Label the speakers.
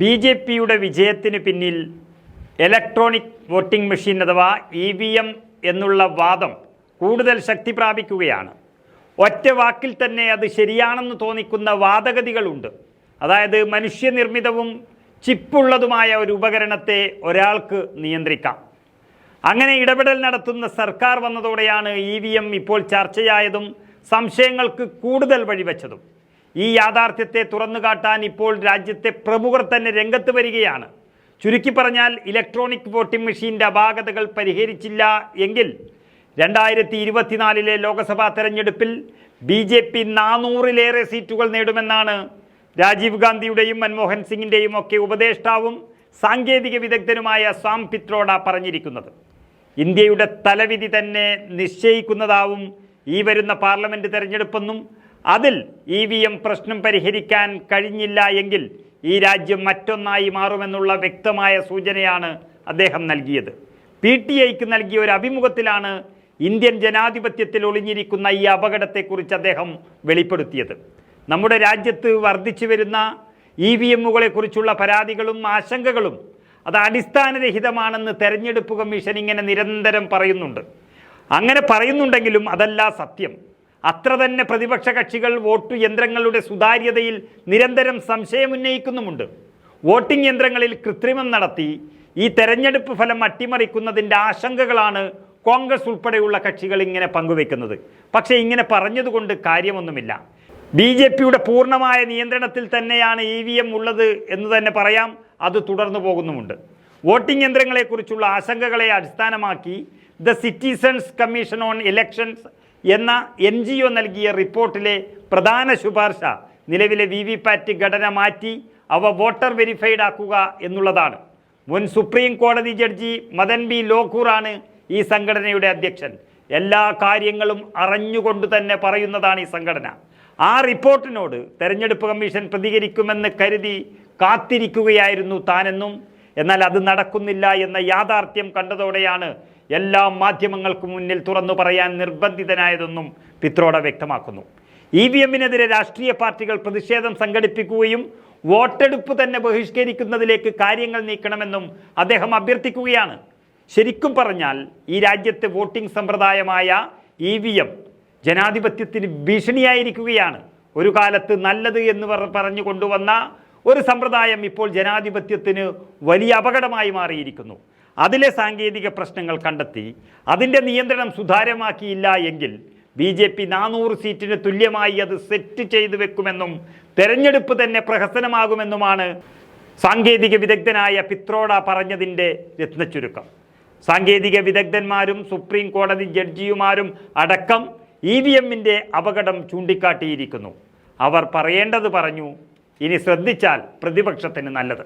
Speaker 1: B J പിയുടെ വിജയത്തിന് പിന്നിൽ ഇലക്ട്രോണിക് വോട്ടിംഗ് മെഷീൻ അഥവാ ഇ വി എം എന്നുള്ള വാദം കൂടുതൽ ശക്തി പ്രാപിക്കുകയാണ് ഒറ്റ വാക്കിൽ തന്നെ അത് ശരിയാണെന്ന് തോന്നിക്കുന്ന വാദഗതികളുണ്ട്. അതായത് മനുഷ്യനിർമ്മിതവും ചിപ്പുള്ളതുമായ ഒരു ഉപകരണത്തെ ഒരാൾക്ക് നിയന്ത്രിക്കാം. അങ്ങനെ ഇടപെടൽ നടത്തുന്ന സർക്കാർ വന്നതോടെയാണ് ഇ എം ഇപ്പോൾ ചർച്ചയായതും സംശയങ്ങൾക്ക് കൂടുതൽ വഴിവെച്ചതും. ഈ യാഥാർത്ഥ്യത്തെ തുറന്നു കാട്ടാൻ ഇപ്പോൾ രാജ്യത്തെ പ്രമുഖർ തന്നെ രംഗത്ത് വരികയാണ്. ചുരുക്കി പറഞ്ഞാൽ ഇലക്ട്രോണിക് വോട്ടിംഗ് മെഷീന്റെ അപാകതകൾ പരിഹരിച്ചില്ല എങ്കിൽ രണ്ടായിരത്തി ഇരുപത്തിനാലിലെ ലോക്സഭാ തെരഞ്ഞെടുപ്പിൽ ബി ജെ പി നാനൂറിലേറെ സീറ്റുകൾ നേടുമെന്നാണ് രാജീവ് ഗാന്ധിയുടെയും മൻമോഹൻ സിംഗിന്റെയും ഒക്കെ ഉപദേഷ്ടാവും സാങ്കേതിക വിദഗ്ധനുമായ സാം പിത്രോഡ പറഞ്ഞിരിക്കുന്നത്. ഇന്ത്യയുടെ തലവിധി തന്നെ നിശ്ചയിക്കുന്നതാവും ഈ വരുന്ന പാർലമെന്റ് തെരഞ്ഞെടുപ്പെന്നും അതിൽ ഇ വി എം പ്രശ്നം പരിഹരിക്കാൻ കഴിഞ്ഞില്ല എങ്കിൽ ഈ രാജ്യം മറ്റൊന്നായി മാറുമെന്നുള്ള വ്യക്തമായ സൂചനയാണ് അദ്ദേഹം നൽകിയത്. പി ടി ഐക്ക് നൽകിയ ഒരു അഭിമുഖത്തിലാണ് ഇന്ത്യൻ ജനാധിപത്യത്തിൽ ഒളിഞ്ഞിരിക്കുന്ന ഈ അപകടത്തെക്കുറിച്ച് അദ്ദേഹം വെളിപ്പെടുത്തിയത്. നമ്മുടെ രാജ്യത്ത് വർദ്ധിച്ചു വരുന്ന ഇ വി എമ്മുകളെക്കുറിച്ചുള്ള പരാതികളും ആശങ്കകളും അത് അടിസ്ഥാനരഹിതമാണെന്ന് തെരഞ്ഞെടുപ്പ് കമ്മീഷൻ ഇങ്ങനെ നിരന്തരം പറയുന്നുണ്ട്. അങ്ങനെ പറയുന്നുണ്ടെങ്കിലും അതല്ല സത്യം. അത്ര തന്നെ പ്രതിപക്ഷ കക്ഷികൾ വോട്ട് യന്ത്രങ്ങളുടെ സുതാര്യതയിൽ നിരന്തരം സംശയമുന്നയിക്കുന്നുമുണ്ട് വോട്ടിംഗ് യന്ത്രങ്ങളിൽ കൃത്രിമം നടത്തി ഈ തെരഞ്ഞെടുപ്പ് ഫലം അട്ടിമറിക്കുന്നതിന്റെ ആശങ്കകളാണ് കോൺഗ്രസ് ഉൾപ്പെടെയുള്ള കക്ഷികൾ ഇങ്ങനെ പങ്കുവെക്കുന്നത്. പക്ഷേ ഇങ്ങനെ പറഞ്ഞതുകൊണ്ട് കാര്യമൊന്നുമില്ല. ബി ജെ പിയുടെ പൂർണമായ നിയന്ത്രണത്തിൽ തന്നെയാണ് ഇ വി എം ഉള്ളത് എന്ന് തന്നെ പറയാം. അത് തുടർന്നു പോകുന്നുമുണ്ട്. വോട്ടിംഗ് യന്ത്രങ്ങളെക്കുറിച്ചുള്ള ആശങ്കകളെ അടിസ്ഥാനമാക്കി the citizens commission on elections എന്ന എൻ ജി ഒ നൽകിയ റിപ്പോർട്ടിലെ പ്രധാന ശുപാർശ നിലവിലെ വി വി പാറ്റ് ഘടന മാറ്റി അവ വോട്ടർ വെരിഫൈഡ് ആക്കുക എന്നുള്ളതാണ്. മുൻ സുപ്രീം കോടതി ജഡ്ജി മദൻ ബി ലോക്കൂറാണ് ഈ സംഘടനയുടെ അധ്യക്ഷൻ. എല്ലാ കാര്യങ്ങളും അറിഞ്ഞുകൊണ്ട് തന്നെ പറയുന്നതാണ് ഈ സംഘടന. ആ റിപ്പോർട്ടിനോട് തെരഞ്ഞെടുപ്പ് കമ്മീഷൻ പ്രതികരിക്കുമെന്ന് കരുതി കാത്തിരിക്കുകയായിരുന്നു താനെന്നും. എന്നാൽ അത് നടക്കുന്നില്ല എന്ന യാഥാർത്ഥ്യം കണ്ടതോടെയാണ് എല്ലാ മാധ്യമങ്ങൾക്കും മുന്നിൽ തുറന്നു പറയാൻ നിർബന്ധിതനായതെന്നും പിത്രോട വ്യക്തമാക്കുന്നു. ഇ വി എമ്മിനെതിരെ രാഷ്ട്രീയ പാർട്ടികൾ പ്രതിഷേധം സംഘടിപ്പിക്കുകയും വോട്ടെടുപ്പ് തന്നെ ബഹിഷ്കരിക്കുന്നതിലേക്ക് കാര്യങ്ങൾ നീക്കണമെന്നും അദ്ദേഹം അഭ്യർത്ഥിക്കുകയാണ്. ശരിക്കും പറഞ്ഞാൽ ഈ രാജ്യത്തെ വോട്ടിംഗ് സമ്പ്രദായമായ ഇ വി എം ജനാധിപത്യത്തിന് ഭീഷണിയായിരിക്കുകയാണ്. ഒരു കാലത്ത് നല്ലത് എന്ന് പറഞ്ഞു കൊണ്ടുവന്ന ഒരു സമ്പ്രദായം ഇപ്പോൾ ജനാധിപത്യത്തിന് വലിയ അപകടമായി മാറിയിരിക്കുന്നു. അതിലെ സാങ്കേതിക പ്രശ്നങ്ങൾ കണ്ടെത്തി അതിന്റെ നിയന്ത്രണം സുതാര്യമാക്കിയില്ല എങ്കിൽ ബി ജെ പി നാനൂറ് സീറ്റിന് തുല്യമായി അത് സെറ്റ് ചെയ്തു വെക്കുമെന്നും തെരഞ്ഞെടുപ്പ് തന്നെ പ്രഹസനമാകുമെന്നുമാണ് സാങ്കേതിക വിദഗ്ധനായ പിത്രോഡ പറഞ്ഞതിന്റെ രത്നച്ചുരുക്കം. സാങ്കേതിക വിദഗ്ധന്മാരും സുപ്രീം കോടതി ജഡ്ജിയുമാരും അടക്കം ഇ വി എമ്മിന്റെ അപകടം ചൂണ്ടിക്കാട്ടിയിരിക്കുന്നു. അവർ പറയേണ്ടത് പറഞ്ഞു ഇനി ശ്രദ്ധിച്ചാൽ പ്രതിപക്ഷത്തിന് നല്ലത്.